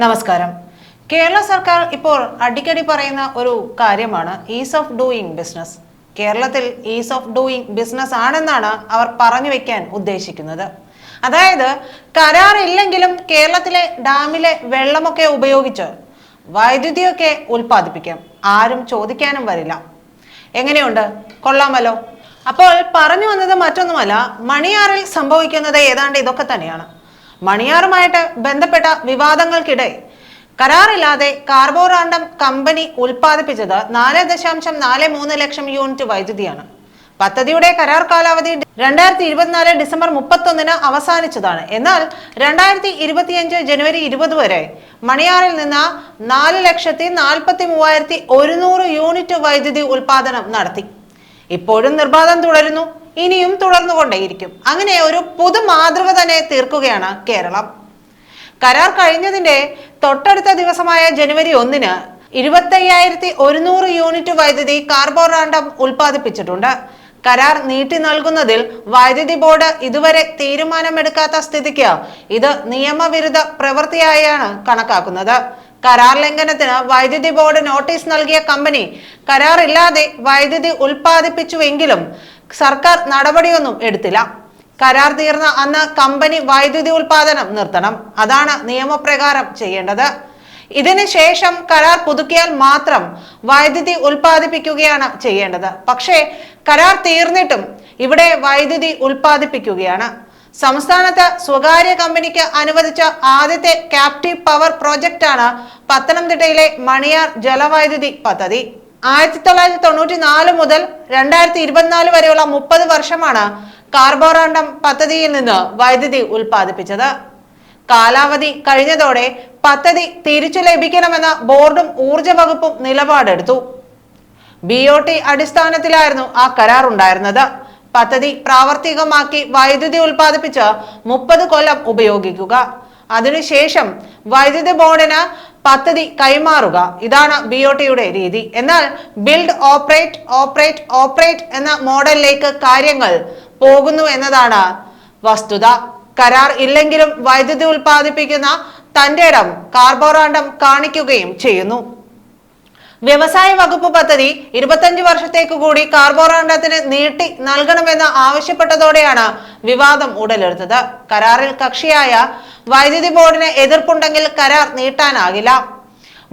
നമസ്കാരം. കേരള സർക്കാർ ഇപ്പോൾ അടിക്കടി പറയുന്ന ഒരു കാര്യമാണ് ഈസ് ഓഫ് ഡൂയിങ് ബിസിനസ് കേരളത്തിൽ ഈസ് ഓഫ് ഡൂയിങ് ബിസിനസ് ആണെന്നാണ് അവർ പറഞ്ഞു വെക്കാൻ ഉദ്ദേശിക്കുന്നത്. അതായത് കരാറില്ലെങ്കിലും കേരളത്തിലെ ഡാമിലെ വെള്ളമൊക്കെ ഉപയോഗിച്ച് വൈദ്യുതിയൊക്കെ ഉൽപ്പാദിപ്പിക്കാം. ആരും ചോദിക്കാനും വരില്ല. എങ്ങനെയുണ്ട്? കൊള്ളാമല്ലോ. അപ്പോൾ പറഞ്ഞു വന്നത് മറ്റൊന്നുമല്ല മണിയാറിൽ സംഭവിക്കുന്നത് ഏതാണ്ട് ഇതൊക്കെ തന്നെയാണ്. മണിയാറുമായിട്ട് ബന്ധപ്പെട്ട വിവാദങ്ങൾക്കിടെ കരാറില്ലാതെ കാർബോറാണ്ടം കമ്പനി ഉൽപ്പാദിപ്പിച്ചത് നാല് ദശാംശം നാല് മൂന്ന് ലക്ഷം യൂണിറ്റ് വൈദ്യുതിയാണ്. പദ്ധതിയുടെ കരാർ കാലാവധി രണ്ടായിരത്തി ഇരുപത്തിനാല് ഡിസംബർ മുപ്പത്തൊന്നിന് അവസാനിച്ചതാണ്. എന്നാൽ രണ്ടായിരത്തി ഇരുപത്തിയഞ്ച് ജനുവരി ഇരുപത് വരെ മണിയാറിൽ നിന്ന് നാല് ലക്ഷത്തി നാൽപ്പത്തി മൂവായിരത്തി ഒരുന്നൂറ് യൂണിറ്റ് വൈദ്യുതി ഉൽപാദനം നടത്തി. ഇപ്പോഴും നിർബാധം തുടരുന്നു. ഇനിയും തുടർന്നുകൊണ്ടേയിരിക്കും. അങ്ങനെ ഒരു പുതു മാതൃക തന്നെ തീർക്കുകയാണ് കേരളം. കരാർ കഴിഞ്ഞതിന്റെ തൊട്ടടുത്ത ദിവസമായ ജനുവരി ഒന്നിന് ഇരുപത്തയ്യായിരത്തി ഒരുന്നൂറ് യൂണിറ്റ് വൈദ്യുതി കാർബോറാണ്ടം ഉൽപ്പാദിപ്പിച്ചിട്ടുണ്ട്. കരാർ നീട്ടി നൽകുന്നതിൽ വൈദ്യുതി ബോർഡ് ഇതുവരെ തീരുമാനമെടുക്കാത്ത സ്ഥിതിക്ക് ഇത് നിയമവിരുദ്ധ പ്രവൃത്തിയായാണ് കണക്കാക്കുന്നത്. കരാർ ലംഘനത്തിന് വൈദ്യുതി ബോർഡ് നോട്ടീസ് നൽകിയ കമ്പനി കരാറില്ലാതെ വൈദ്യുതി ഉൽപ്പാദിപ്പിച്ചുവെങ്കിലും സർക്കാർ നടപടിയൊന്നും എടുത്തില്ല. കരാർ തീർന്ന അന്ന് കമ്പനി വൈദ്യുതി ഉൽപാദനം നിർത്തണം. അതാണ് നിയമപ്രകാരം ചെയ്യേണ്ടത്. ഇതിനു ശേഷം കരാർ പുതുക്കിയാൽ മാത്രം വൈദ്യുതി ഉൽപ്പാദിപ്പിക്കുകയാണ് ചെയ്യേണ്ടത്. പക്ഷേ കരാർ തീർന്നിട്ടും ഇവിടെ വൈദ്യുതി ഉൽപ്പാദിപ്പിക്കുകയാണ്. സംസ്ഥാനത്ത് സ്വകാര്യ കമ്പനിക്ക് അനുവദിച്ച ആദ്യത്തെ ക്യാപ്റ്റീവ് പവർ പ്രോജക്റ്റാണ് പത്തനംതിട്ടയിലെ മണിയാർ ജലവൈദ്യുതി പദ്ധതി. ആയിരത്തി തൊള്ളായിരത്തി തൊണ്ണൂറ്റി നാല് മുതൽ രണ്ടായിരത്തി ഇരുപത്തിനാല് വരെയുള്ള മുപ്പത് വർഷമാണ് കാർബോറാണ്ടം പദ്ധതിയിൽ നിന്ന് വൈദ്യുതി ഉൽപ്പാദിപ്പിച്ചത്. കാലാവധി കഴിഞ്ഞതോടെ പദ്ധതി തിരിച്ചു ലഭിക്കണമെന്ന ബോർഡും ഊർജ വകുപ്പും നിലപാടെടുത്തു. ബി ഒ ടി അടിസ്ഥാനത്തിലായിരുന്നു ആ കരാർ ഉണ്ടായിരുന്നത് പദ്ധതി പ്രാവർത്തികമാക്കി വൈദ്യുതി ഉൽപ്പാദിപ്പിച്ച് മുപ്പത് കൊല്ലം ഉപയോഗിക്കുക. അതിനുശേഷം വൈദ്യുതി ബോർഡിന് പദ്ധതി കൈമാറുക. ഇതാണ് ബി ഒ ടിയുടെ രീതി. എന്നാൽ ബിൽഡ് ഓപ്പറേറ്റ് ഓപ്പറേറ്റ് ഓപ്പറേറ്റ് എന്ന മോഡലിലേക്ക് കാര്യങ്ങൾ പോകുന്നു എന്നതാണ് വസ്തുത. കരാർ ഇല്ലെങ്കിലും വൈദ്യുതി ഉൽപ്പാദിപ്പിക്കുന്ന തന്റെ ഇടം കാർബോറാണ്ടം കാണിക്കുകയും ചെയ്യുന്നു. വ്യവസായ വകുപ്പ് പദ്ധതി ഇരുപത്തഞ്ച് വർഷത്തേക്ക് കൂടി കാർബോറാണ്ടത്തിന് നീട്ടി നൽകണമെന്ന് ആവശ്യപ്പെട്ടതോടെയാണ് വിവാദം ഉടലെടുത്തത്. കരാറിൽ കക്ഷിയായ വൈദ്യുതി ബോർഡിന് എതിർപ്പുണ്ടെങ്കിൽ കരാർ നീട്ടാനാകില്ല.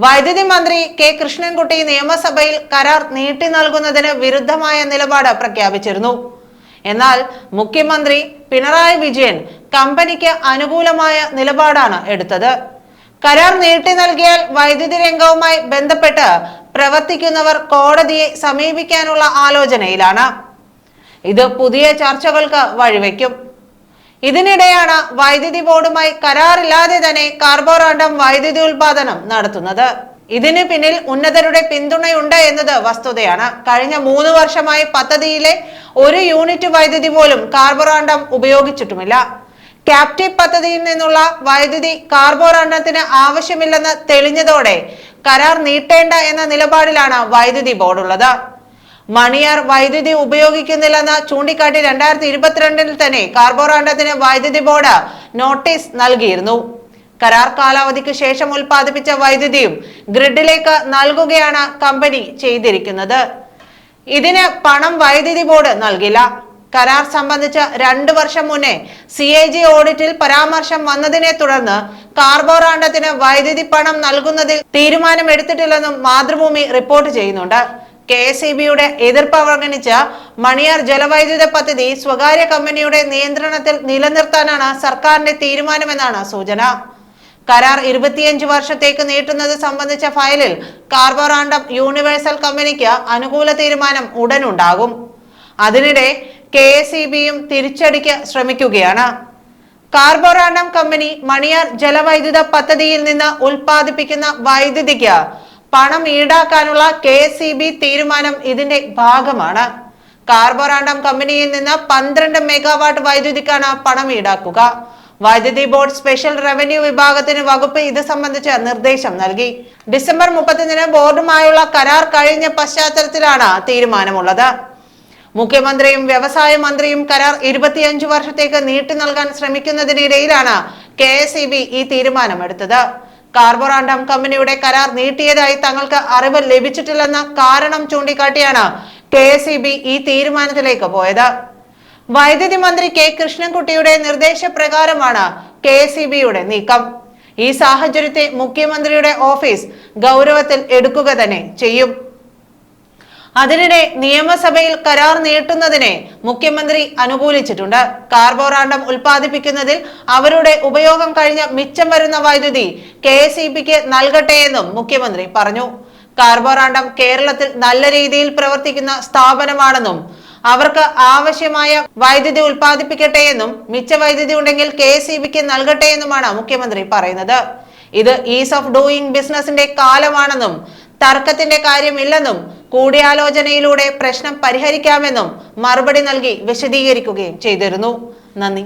വൈദ്യുതി മന്ത്രി കെ കൃഷ്ണൻകുട്ടി നിയമസഭയിൽ കരാർ നീട്ടി നൽകുന്നതിന് വിരുദ്ധമായ നിലപാട് പ്രഖ്യാപിച്ചിരുന്നു. എന്നാൽ മുഖ്യമന്ത്രി പിണറായി വിജയൻ കമ്പനിക്ക് അനുകൂലമായ നിലപാടാണ് എടുത്തത്. കരാർ നീട്ടി നൽകിയാൽ വൈദ്യുതി രംഗവുമായി ബന്ധപ്പെട്ട് പ്രവർത്തിക്കുന്നവർ കോടതിയെ സമീപിക്കാനുള്ള ആലോചനയിലാണ്. ഇത് പുതിയ ചർച്ചകൾക്ക് വഴിവെക്കും. ഇതിനിടെയാണ് വൈദ്യുതി ബോർഡുമായി കരാറില്ലാതെ തന്നെ കാർബോറാണ്ടം വൈദ്യുതി ഉൽപാദനം നടത്തുന്നത്. ഇതിന് പിന്നിൽ ഉന്നതരുടെ പിന്തുണയുണ്ട് എന്നത് വസ്തുതയാണ്. കഴിഞ്ഞ മൂന്ന് വർഷമായി പദ്ധതിയിലെ ഒരു യൂണിറ്റ് വൈദ്യുതി പോലും കാർബോറാണ്ടം ഉപയോഗിച്ചിട്ടുമില്ല. ക്യാപ്റ്റീവ് പദ്ധതിയിൽ നിന്നുള്ള വൈദ്യുതി കാർബോറണ്ണത്തിന് ആവശ്യമില്ലെന്ന് തെളിഞ്ഞതോടെ കരാർ നീട്ടേണ്ട എന്ന നിലപാടിലാണ് വൈദ്യുതി ബോർഡ് ഉള്ളത് മണിയാർ വൈദ്യുതി ഉപയോഗിക്കുന്നില്ലെന്ന് ചൂണ്ടിക്കാട്ടി രണ്ടായിരത്തി ഇരുപത്തിരണ്ടിൽ തന്നെ കാർബോറാണ്ടത്തിന് വൈദ്യുതി ബോർഡ് നോട്ടീസ് നൽകിയിരുന്നു. കരാർ കാലാവധിക്ക് ശേഷം ഉൽപ്പാദിപ്പിച്ച വൈദ്യുതിയും ഗ്രിഡിലേക്ക് നൽകുകയാണ് കമ്പനി ചെയ്തിരിക്കുന്നത്. ഇതിന് പണം വൈദ്യുതി ബോർഡ് നൽകില്ല. കരാർ സംബന്ധിച്ച് രണ്ടു വർഷം മുന്നേ സി എ ജി ഓഡിറ്റിൽ പരാമർശം വന്നതിനെ തുടർന്ന് കാർബോറാണ്ടത്തിന് വൈദ്യുതി പണം നൽകുന്നതിൽ തീരുമാനമെടുത്തിട്ടില്ലെന്നും മാതൃഭൂമി റിപ്പോർട്ട് ചെയ്യുന്നുണ്ട്. കെ എസ് ഇ ബിയുടെ എതിർപ്പ് അവഗണിച്ച മണിയാർ ജലവൈദ്യുത പദ്ധതി സ്വകാര്യ കമ്പനിയുടെ നിയന്ത്രണത്തിൽ നിലനിർത്താനാണ് സർക്കാരിന്റെ തീരുമാനമെന്നാണ് സൂചന. കരാർ ഇരുപത്തിയഞ്ച് വർഷത്തേക്ക് നീട്ടുന്നത് സംബന്ധിച്ച ഫയലിൽ കാർബോറാണ്ടം യൂണിവേഴ്സൽ കമ്പനിക്ക് അനുകൂല തീരുമാനം ഉടനുണ്ടാകും അതിനിടെ കെ എസ് ഇ ബിയും തിരിച്ചടിക്ക് ശ്രമിക്കുകയാണ്. കാർബോറാണ്ടം കമ്പനി മണിയാർ ജലവൈദ്യുത പദ്ധതിയിൽ നിന്ന് ഉൽപ്പാദിപ്പിക്കുന്ന വൈദ്യുതിക്ക് പണം ഈടാക്കാനുള്ള കെ എസ് ഇ ബി തീരുമാനം ഇതിന്റെ ഭാഗമാണ്. കാർബോറാണ്ടം കമ്പനിയിൽ നിന്ന് പന്ത്രണ്ട് മെഗാവാട്ട് വൈദ്യുതിക്കാണ് പണം ഈടാക്കുക. വൈദ്യുതി ബോർഡ് സ്പെഷ്യൽ റവന്യൂ വിഭാഗത്തിന് വകുപ്പ് ഇത് സംബന്ധിച്ച് നിർദ്ദേശം നൽകി. ഡിസംബർ മുപ്പത്തിയൊന്നിന് ബോർഡുമായുള്ള കരാർ കഴിഞ്ഞ പശ്ചാത്തലത്തിലാണ് തീരുമാനമുള്ളത്. മുഖ്യമന്ത്രിയും വ്യവസായ മന്ത്രിയും കരാർ ഇരുപത്തിയഞ്ചു വർഷത്തേക്ക് നീട്ടി നൽകാൻ ശ്രമിക്കുന്നതിനിടയിലാണ് കെ എസ് ഈ തീരുമാനമെടുത്തത്. കാർബോറാണ്ടം കമ്പനിയുടെ കരാർ നീട്ടിയതായി തങ്ങൾക്ക് അറിവ് ലഭിച്ചിട്ടില്ലെന്ന കാരണം ചൂണ്ടിക്കാട്ടിയാണ് കെ ഈ തീരുമാനത്തിലേക്ക് പോയത്. വൈദ്യുതി മന്ത്രി കെ കൃഷ്ണൻകുട്ടിയുടെ നിർദ്ദേശപ്രകാരമാണ് കെ എസ് നീക്കം. ഈ സാഹചര്യത്തെ മുഖ്യമന്ത്രിയുടെ ഓഫീസ് ഗൗരവത്തിൽ എടുക്കുക തന്നെ ചെയ്യും. അതിനിടെ നിയമസഭയിൽ കരാർ നീട്ടുന്നതിനെ മുഖ്യമന്ത്രി അനുകൂലിച്ചിട്ടുണ്ട്. കാർബോറാണ്ടം ഉൽപ്പാദിപ്പിക്കുന്നതിൽ അവരുടെ ഉപയോഗം കഴിഞ്ഞ മിച്ചം വരുന്ന വൈദ്യുതി കെ എസ് ഇ പിക്ക് നൽകട്ടെ എന്നും മുഖ്യമന്ത്രി പറഞ്ഞു. കാർബോറാണ്ടം കേരളത്തിൽ നല്ല രീതിയിൽ പ്രവർത്തിക്കുന്ന സ്ഥാപനമാണെന്നും അവർക്ക് ആവശ്യമായ വൈദ്യുതി ഉൽപ്പാദിപ്പിക്കട്ടെ എന്നും മിച്ച വൈദ്യുതി ഉണ്ടെങ്കിൽ കെ എസ് ഇ ബിക്ക് നൽകട്ടെ എന്നുമാണ് മുഖ്യമന്ത്രി പറയുന്നത്. ഇത് ഈസ് ഓഫ് ഡൂയിങ് ബിസിനസിന്റെ കാലമാണെന്നും തർക്കത്തിന്റെ കാര്യമില്ലെന്നും കൂടിയാലോചനയിലൂടെ പ്രശ്നം പരിഹരിക്കാമെന്നും മറുപടി നൽകി വിശദീകരിക്കുകയും ചെയ്തിരുന്നു. നന്ദി.